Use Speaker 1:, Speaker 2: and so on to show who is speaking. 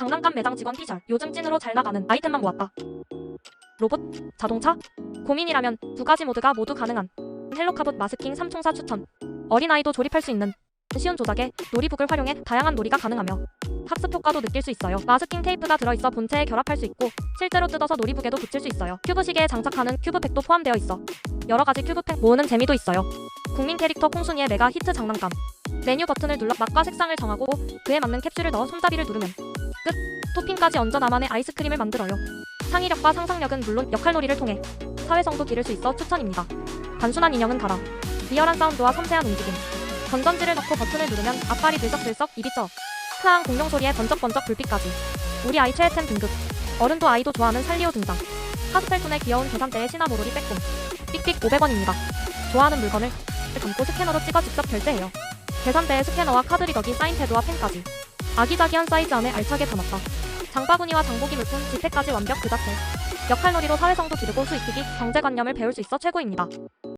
Speaker 1: 장난감 매장 직원 피셜. 요즘 찐으로 잘 나가는 아이템만 모았다. 로봇, 자동차, 고민이라면 두 가지 모드가 모두 가능한 헬로카봇 마스킹 삼총사 추천. 어린아이도 조립할 수 있는 쉬운 조작에 놀이북을 활용해 다양한 놀이가 가능하며 학습 효과도 느낄 수 있어요. 마스킹 테이프가 들어있어 본체에 결합할 수 있고 실제로 뜯어서 놀이북에도 붙일 수 있어요. 큐브 시계에 장착하는 큐브팩도 포함되어 있어 여러 가지 큐브팩 모으는 재미도 있어요. 국민 캐릭터 콩순이의 메가 히트 장난감. 메뉴 버튼을 눌러 맛과 색상을 정하고 그에 맞는 캡슐을 넣어 손잡이를 누르면 끝. 토핑까지 얹어 나만의 아이스크림을 만들어요. 창의력과 상상력은 물론 역할놀이를 통해 사회성도 기를 수 있어 추천입니다. 단순한 인형은 가라. 리얼한 사운드와 섬세한 움직임. 건전지를 넣고 버튼을 누르면 앞발이 들썩들썩 입이 쪄. 크한 공룡 소리에 번쩍번쩍 불빛까지. 우리 아이 최애템 등급. 어른도 아이도 좋아하는 살리오 등장. 카스텔톤의 귀여운 계산대에 시나모롤이 빼꼼. 삑삑 500원입니다. 좋아하는 물건을 담고 스캐너로 찍어 직접 결제해요. 계산대에 스캐너와 카드 리더기, 사인패드와 펜까지. 아기자기한 사이즈 안에 알차게 담았다. 장바구니와 장보기 물품, 지폐까지 완벽 그 자체. 역할놀이로 사회성도 기르고 수 익히기, 경제관념을 배울 수 있어 최고입니다.